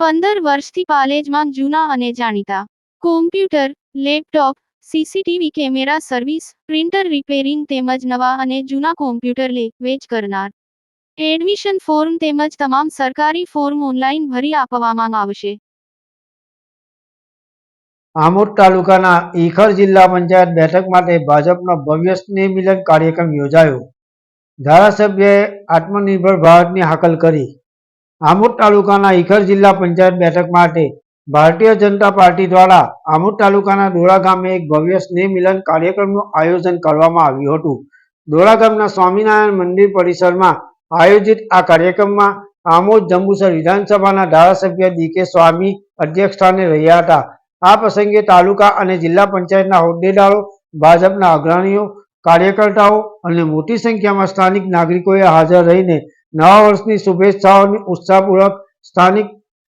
પંદર વર્ષથી પાલેજમાં જૂના અને જાણીતા. Computer laptop CCTV camera service printer repairing તેમજ નવા અને જૂના કોમ્પ્યુટર લે, વેચ કરનાર. એડમિશન ફોર્મ તેમજ તમામ સરકારી ફોર્મ ઓનલાઈન ભરી આપવામાં આવશે. આમોદ તાલુકાના ઈખર જિલ્લા પંચાયત બેઠક માટે ભાજપનો ભવ્ય સ્નેહ કાર્યક્રમ યોજાયો. ધારાસભ્યએ આત્મનિર્ભર ભારતની હાકલ કરી. આમોદ તાલુકાના ઈખર જિલ્લા પંચાયત બેઠક માટે ભારતીય જનતા પાર્ટી દ્વારા આમોદ તાલુકાના ડોળા ગામે એક ભવ્ય સ્નેહ મિલન કાર્યક્રમનું આયોજન કરવામાં આવ્યું હતું. ડોળા ગામના સ્વામિનારાયણ મંદિર પરિસરમાં આયોજિત આ કાર્યક્રમમાં આમોદ જંબુસર વિધાનસભાના ધારાસભ્ય ડીકે સ્વામી અધ્યક્ષ સ્થાને રહ્યા હતા. આ પ્રસંગે તાલુકા અને જિલ્લા પંચાયતના હોદ્દેદારો, ભાજપના અગ્રણીઓ, કાર્યકર્તાઓ અને મોટી સંખ્યામાં સ્થાનિક નાગરિકોએ હાજર રહીને નવા વર્ષની શુભેચ્છાઓની ઉત્સાહપૂર્વક સ્થાનિક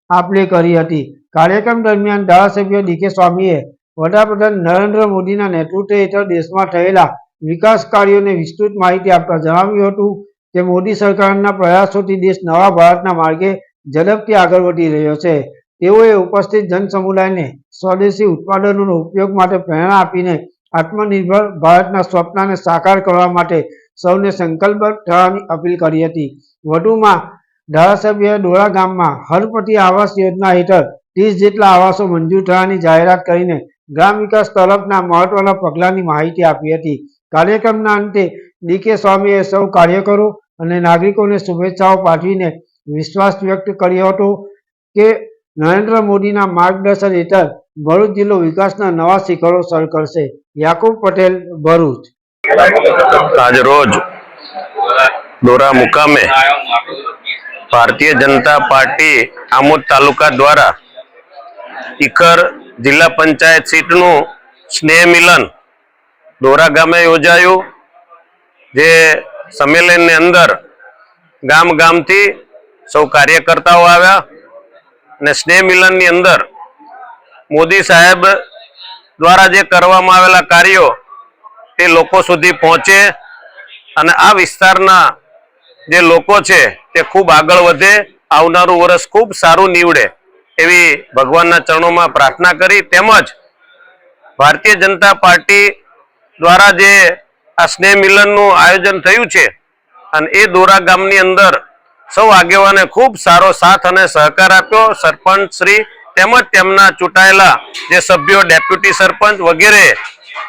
આપલે કરી હતી. કાર્યક્રમ દરમિયાન ધારાસભ્ય ડીકે સ્વામીએ વડાપ્રધાન નરેન્દ્ર મોદીના નેતૃત્વ હેઠળ દેશમાં થયેલા વિકાસ કાર્યોને વિસ્તૃત માહિતી આપતા જણાવ્યું હતું કે મોદી સરકારના પ્રયાસોથી દેશ નવા ભારતના માર્ગે ઝડપથી આગળ વધી રહ્યો છે. તેઓએ ઉપસ્થિત જનસમુદાયને સ્વદેશી ઉત્પાદનોનો ઉપયોગ માટે પ્રેરણા આપીને આત્મનિર્ભર ભારતના સ્વપ્નને સાકાર કરવા માટે સૌને સંકલ્પ થવાની અપીલ કરી હતી. વધુમાં ધારાસભ્ય ડોળા ગામમાં હરપતિ આવાસ યોજના હેઠળ ત્રીસ જેટલા આવાસો મંજૂર થવાની જાહેરાત કરીને ગ્રામ વિકાસ તરફના મહત્વના પગલાંની માહિતી આપી હતી. કાર્યક્રમના અંતે ડીકે સ્વામીએ સૌ કાર્યકરો અને નાગરિકોને શુભેચ્છાઓ પાઠવીને વિશ્વાસ વ્યક્ત કર્યો હતો કે નરેન્દ્ર મોદીના માર્ગદર્શન હેઠળ ભરૂચ જિલ્લો વિકાસના નવા શિખરો સર કરશે. યાકુબ પટેલ, ભરૂચ. આજ રોજ દોરા મુકામે ભારતીય જનતા પાર્ટી આમોદ તાલુકા દ્વારા ઇકર જિલ્લા પંચાયત સીટનું સ્નેહ મિલન દોરા ગામે યોજાયું, જે સંમેલનની અંદર ગામ ગામથી સૌ કાર્યકર્તાઓ આવ્યા અને સ્નેહ મિલનની અંદર મોદી સાહેબ દ્વારા જે કરવામાં આવેલા કાર્યો તે લોકો સુધી પહોંચે અને આ વિસ્તારના જે લોકો છે તે ખૂબ આગળ વધે, આવનારું વર્ષ ખૂબ સારું નીવડે એવી ભગવાનના ચરણોમાં પ્રાર્થના કરી. તેમજ ભારતીય જનતા પાર્ટી દ્વારા જે આ સ્નેહ મિલનનું આયોજન થયું છે અને એ દોરા ગામની અંદર સૌ આગેવાને ખૂબ સારો સાથ અને સહકાર આપ્યો. સરપંચ શ્રી તેમજ તેમના ચૂંટાયેલા જે સભ્યો, ડેપ્યુટી સરપંચ વગેરે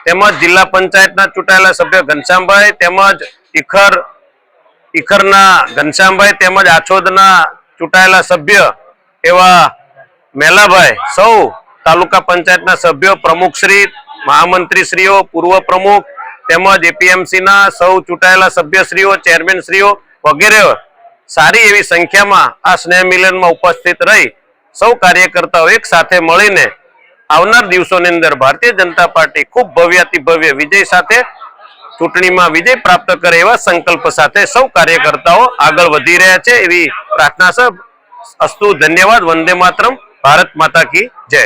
તેમજ જિલ્લા પંચાયતના ચૂંટાયેલા સભ્ય ઘનશ્યામભાઈ તેમજ ઈખર, ઈખરના ઘનશ્યામભાઈ તેમજ આછોદના ચૂંટાયેલા સભ્ય એવા મેલાભાઈ સૌ તાલુકા પંચાયતના સભ્યો પ્રમુખશ્રી મહામંત્રીશ્રીઓ, પૂર્વ પ્રમુખ તેમજ એપીએમસીના સૌ ચૂંટાયેલા સભ્યશ્રીઓ, ચેરમેનશ્રીઓ વગેરે સારી એવી સંખ્યામાં આ સ્નેહ મિલનમાં ઉપસ્થિત રહી સૌ કાર્યકર્તાઓ એક સાથે મળીને આવનાર દિવસોની અંદર ભારતીય જનતા પાર્ટી ખૂબ ભવ્યાતિ ભવ્ય વિજય સાથે ચૂંટણીમાં વિજય પ્રાપ્ત કરે એવા સંકલ્પ સાથે સૌ કાર્યકર્તાઓ આગળ વધી રહ્યા છે. એવી પ્રાર્થના સર અસ્તુ ધન્યવાદ વંદે માતરમ. ભારત માતા કી જય.